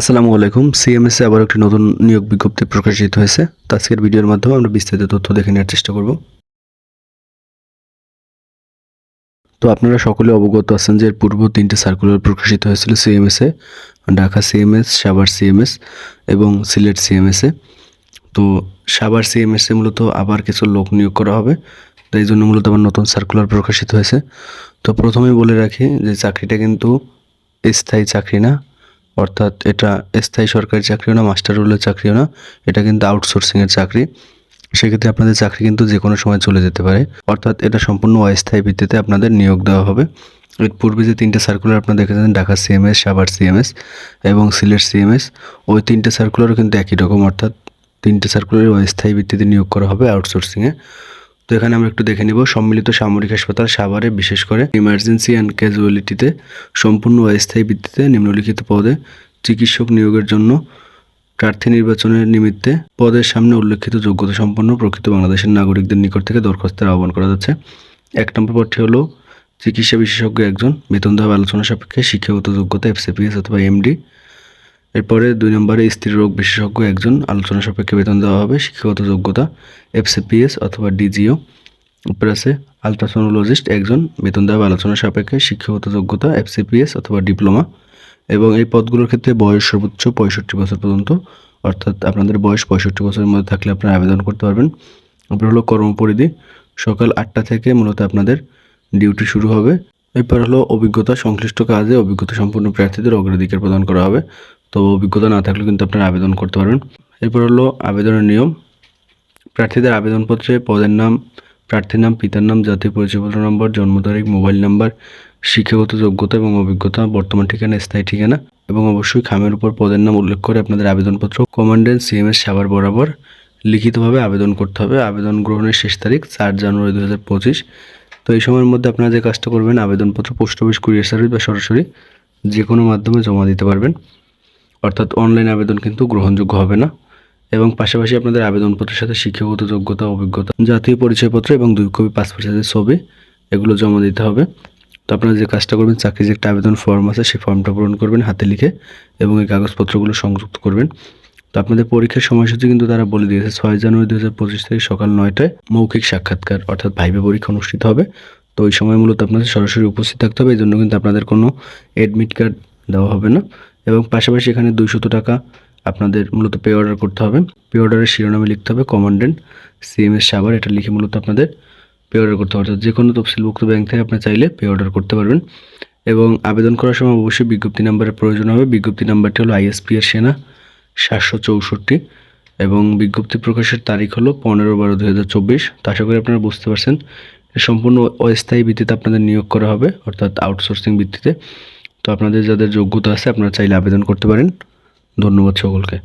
আসসালামু আলাইকুম। সিএমএস এ আবার একটি নতুন নিয়োগ বিজ্ঞপ্তি প্রকাশিত হয়েছে। তো আজকের ভিডিওর মাধ্যমে আমরা বিস্তারিত তথ্য দেখে নেওয়ার চেষ্টা করব। তো আপনারা সকলে অবগত আছেন যে পূর্ব তিনটে সার্কুলার প্রকাশিত হয়েছিল CMS Dhaka CMS Savar CMS এবং সিলেট সিএমএস এ। তো সাভার সিএমএস এ মূলত আবার কিছু লোক নিয়োগ করা হবে। তো এই জন্য মূলত আবার নতুন সার্কুলার প্রকাশিত হয়েছে। তো প্রথমেই বলে রাখি যে চাকরিটা কিন্তু স্থায়ী চাকরি না। অর্থাৎ এটা স্থায়ী সরকারি চাকরিও না মাস্টার রোলের চাকরিও না, এটা কিন্তু আউটসোর্সিংয়ের চাকরি। সেক্ষেত্রে আপনাদের চাকরি কিন্তু যে কোনো সময় চলে যেতে পারে। অর্থাৎ এটা সম্পূর্ণ অস্থায়ী ভিত্তিতে আপনাদের নিয়োগ দেওয়া হবে। এর পূর্বে যে তিনটে সার্কুলার আপনারা দেখেছেন ঢাকা সিএমএস সাভার সিএমএস এবং সিলেট সিএমএস ওই তিনটে সার্কুলারও কিন্তু একই রকম। অর্থাৎ তিনটে সার্কুলারই অস্থায়ী ভিত্তিতে নিয়োগ করা হবে আউটসোর্সিংয়ে তো এখানে আমরা একটু দেখে নিব। সম্মিলিত সামরিক হাসপাতাল সাভারে, বিশেষ করে ইমার্জেন্সি অ্যান্ড ক্যাজুয়ালিটিতে সম্পূর্ণ অস্থায়ী ভিত্তিতে নিম্নলিখিত পদে চিকিৎসক নিয়োগের জন্য প্রার্থী নির্বাচনের নিমিত্তে পদের সামনে উল্লেখিত যোগ্যতা সম্পন্ন প্রকৃত বাংলাদেশের নাগরিকদের নিকট থেকে দরখাস্তের আহ্বান করা যাচ্ছে। এক নম্বর পদটি হলো চিকিৎসা বিশেষজ্ঞ একজন। বেতন দেওয়া আলোচনা সাপেক্ষে শিক্ষাগত যোগ্যতা এফসিপিএস অথবা এমডি এরপরে দুই নম্বরে স্ত্রী রোগ বিশেষজ্ঞ একজন। আলোচনা সাপেক্ষে বেতন দেওয়া হবে, শিক্ষাগত যোগ্যতা এফসিপিএস অথবা ডিজিও উপরে আছে আলট্রাসোনোলজিস্ট একজন, বেতন দেওয়া আলোচনা সাপেক্ষে, শিক্ষাগত যোগ্যতা এফসিপিএস অথবা ডিপ্লোমা। এবং এই পদগুলোর ক্ষেত্রে বয়স সর্বোচ্চ পঁয়ষট্টি বছর পর্যন্ত, অর্থাৎ আপনাদের বয়স পঁয়ষট্টি বছরের মধ্যে থাকলে আপনারা আবেদন করতে পারবেন। এরপর হলো কর্মপরিধি, সকাল আটটা থেকে মূলত আপনাদের ডিউটি শুরু হবে। এরপর হলো অভিজ্ঞতা, সংশ্লিষ্ট কাজে অভিজ্ঞতা সম্পন্ন প্রার্থীদের অগ্রাধিকার প্রদান করা হবে। তো অভিজ্ঞতা না থাকলে কিন্তু আপনারা আবেদন করতে পারবেন। এরপর হলো আবেদনের নিয়ম। প্রার্থীদের আবেদনপত্রে পদের নাম, প্রার্থীর নাম, পিতার নাম, জাতীয় পরিচয়পত্র নম্বর, জন্ম তারিখ, মোবাইল নাম্বার, শিক্ষাগত যোগ্যতা এবং অভিজ্ঞতা, বর্তমান ঠিকানা, স্থায়ী ঠিকানা এবং অবশ্যই খামের উপর পদের নাম উল্লেখ করে আপনাদের আবেদনপত্র। কমান্ডেন্ট, সিএমএস, সাভার বরাবর লিখিতভাবে আবেদন করতে হবে। আবেদন গ্রহণের শেষ তারিখ চার জানুয়ারি দু হাজার পঁচিশ। তো এই সময়ের মধ্যে আপনারা যে কাজটা করবেন, আবেদনপত্র পোস্ট অফিস, কুরিয়ার সার্ভিস বা সরাসরি যে কোনো মাধ্যমে জমা দিতে পারবেন। অর্থাৎ অনলাইন আবেদন কিন্তু গ্রহণযোগ্য হবে না। এবং পাশাপাশি আপনাদের আবেদনপত্রের সাথে শিক্ষাগত যোগ্যতা, অভিজ্ঞতা, জাতীয় পরিচয়পত্র এবং দুই কপি পাসপোর্ট সাইজের ছবি, এগুলো জমা দিতে হবে। তো আপনারা যে কাজটা করবেন, চাকরির যে একটা আবেদন ফর্ম আছে, সেই ফর্মটা পূরণ করবেন হাতে লিখে এবং এই কাগজপত্রগুলো সংযুক্ত করবেন। তো আপনাদের পরীক্ষার সময়সূচি কিন্তু তারা বলে দিয়েছে, ছয় জানুয়ারি দু হাজার পঁচিশ থেকে সকাল নয়টায় মৌখিক সাক্ষাৎকার, অর্থাৎ ভাইবে পরীক্ষা অনুষ্ঠিত হবে। তো ওই সময় মূলত আপনাদের সরাসরি উপস্থিত থাকতে হবে এই জন্য কিন্তু আপনাদের কোনো অ্যাডমিট কার্ড দেওয়া হবে না। এবং পাশাপাশি এখানে দুইশত টাকা আপনাদের মূলত পে অর্ডার করতে হবে। পে অর্ডারের শিরোনামে লিখতে হবে কমান্ডেন্ট সিএমএস সাভার এটা লিখে মূলত আপনাদের পে অর্ডার করতে হবে। অর্থাৎ যে কোনো তফসিলভুক্ত ব্যাংক থেকে আপনি চাইলে পে অর্ডার করতে পারবেন। এবং আবেদন করার সময় অবশ্যই বিজ্ঞপ্তি নাম্বারের প্রয়োজন হবে। বিজ্ঞপ্তি নাম্বারটি হলো আইএসপি এর সেনা, সাতশো চৌষট্টি এবং বিজ্ঞপ্তি প্রকাশের তারিখ হলো পনেরো বারো দু হাজার চব্বিশ। তো আশা করি আপনারা বুঝতে পারছেন। সম্পূর্ণ অস্থায়ী ভিত্তিতে আপনাদের নিয়োগ করা হবে, অর্থাৎ আউটসোর্সিং ভিত্তিতে। তো আপনাদের যাদের যোগ্যতা আছে আপনারা চাইলে আবেদন করতে পারেন। ধন্যবাদ সকলকে।